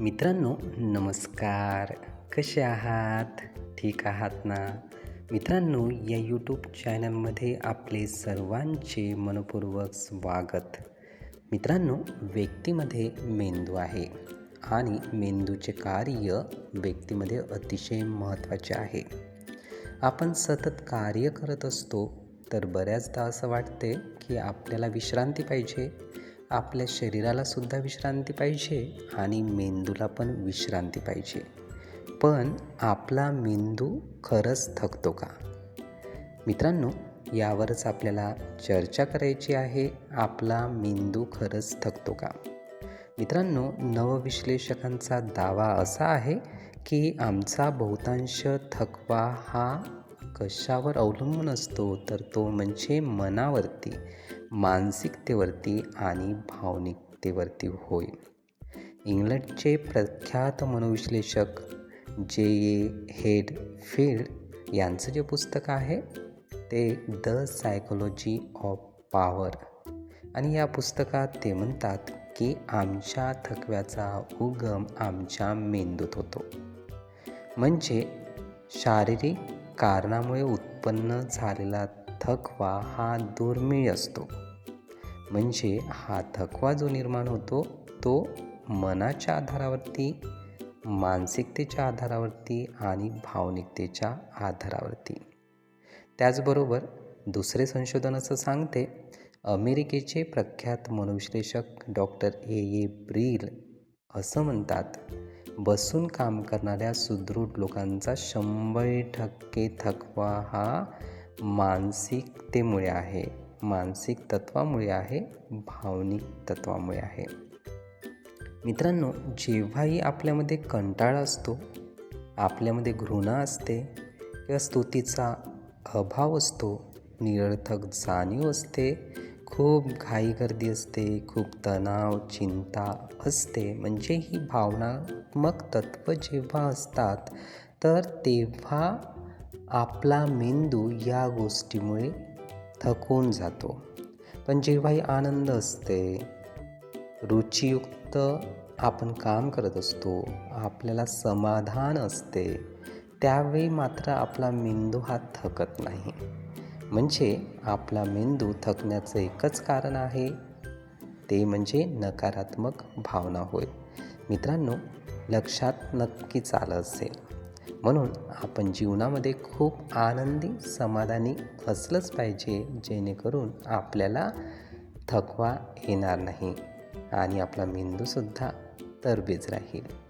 मित्रांनो नमस्कार. कसे आहात? ठीक आहात ना? मित्रांनो या यूट्यूब चॅनलमध्ये आपले सर्वांचे मनपूर्वक स्वागत. मित्रांनो व्यक्तीमध्ये मेंदू आहे आणि मेंदूचे कार्य व्यक्तीमध्ये अतिशय महत्त्वाचे आहे. आपण सतत कार्य करत असतो तर बऱ्याचदा असं वाटते की आपल्याला विश्रांती पाहिजे आपल्या शरीराला सुद्धा विश्रांती पाहिजे आणि मेंदूला पण विश्रांती पाहिजे. पण आपला मेंदू खरंच थकतो का? मित्रांनो यावरच आपल्याला चर्चा करायची आहे आपला मेंदू खरंच थकतो का? मित्रांनो नवविश्लेषकांचा दावा असा आहे की आमचा बहुतांश थकवा हा कशावर अवलंबून असतो तर तो म्हणजे मनावरती मानसिकतेवरती आणि भावनिकतेवरती होय. इंग्लंडचे प्रख्यात मनोविश्लेषक जे ए हेड फील्ड यांचं जे पुस्तक आहे ते द सायकोलॉजी ऑफ पॉवर. आणि या पुस्तकात ते म्हणतात की आमच्या थकव्याचा उगम आमच्या मेंदूत होतो. म्हणजे शारीरिक कारणामुळे उत्पन्न झालेला थकवा हा दुर्मिळ असतो. म्हणजे हा थकवा जो निर्माण होतो तो मनाच्या आधारावरती मानसिकतेच्या आधारावरती आणि भावनिकतेच्या आधारावरती. त्याचबरोबर दुसरे संशोधन असं सांगते अमेरिकेचे प्रख्यात मनोविश्लेषक डॉक्टर ए ए ब्रील असं म्हणतात बसून काम करणाऱ्या सुदृढ लोकांचा शंभर टक्के थकवा हा मानसिकतेमुळे आहे. मानसिक तत्वामुळे आहे भावनिक तत्वामुळे आहे. मित्रांनो जेव्हाही आपल्यामध्ये कंटाळा असतो आपल्यामध्ये घृणा असते किंवा स्तुतीचा अभाव असतो निरर्थक जाणीव असते खूप घाई गर्दी असते खूप तणाव चिंता असते. म्हणजे ही भावनात्मक तत्व जेव्हा असतात तर तेव्हा आपला मेंदू या गोष्टीमुळे थकून जातो. पण जेव्हाही आनंद असते रुचियुक्त आपण काम करत असतो आपल्याला समाधान असते त्यावेळी मात्र आपला मेंदू हा थकत नाही. म्हणजे आपला मेंदू थकण्याचं एकच कारण आहे. ते म्हणजे नकारात्मक भावना होय. मित्रांनो लक्षात नक्कीच आलं असेल. म्हणून आपण जीवनामध्ये खूप आनंदी समाधानी असलंच पाहिजे जेणेकरून आपल्याला थकवा येणार नाही आणि आपला मेंदूसुद्धा तरबेज राहील.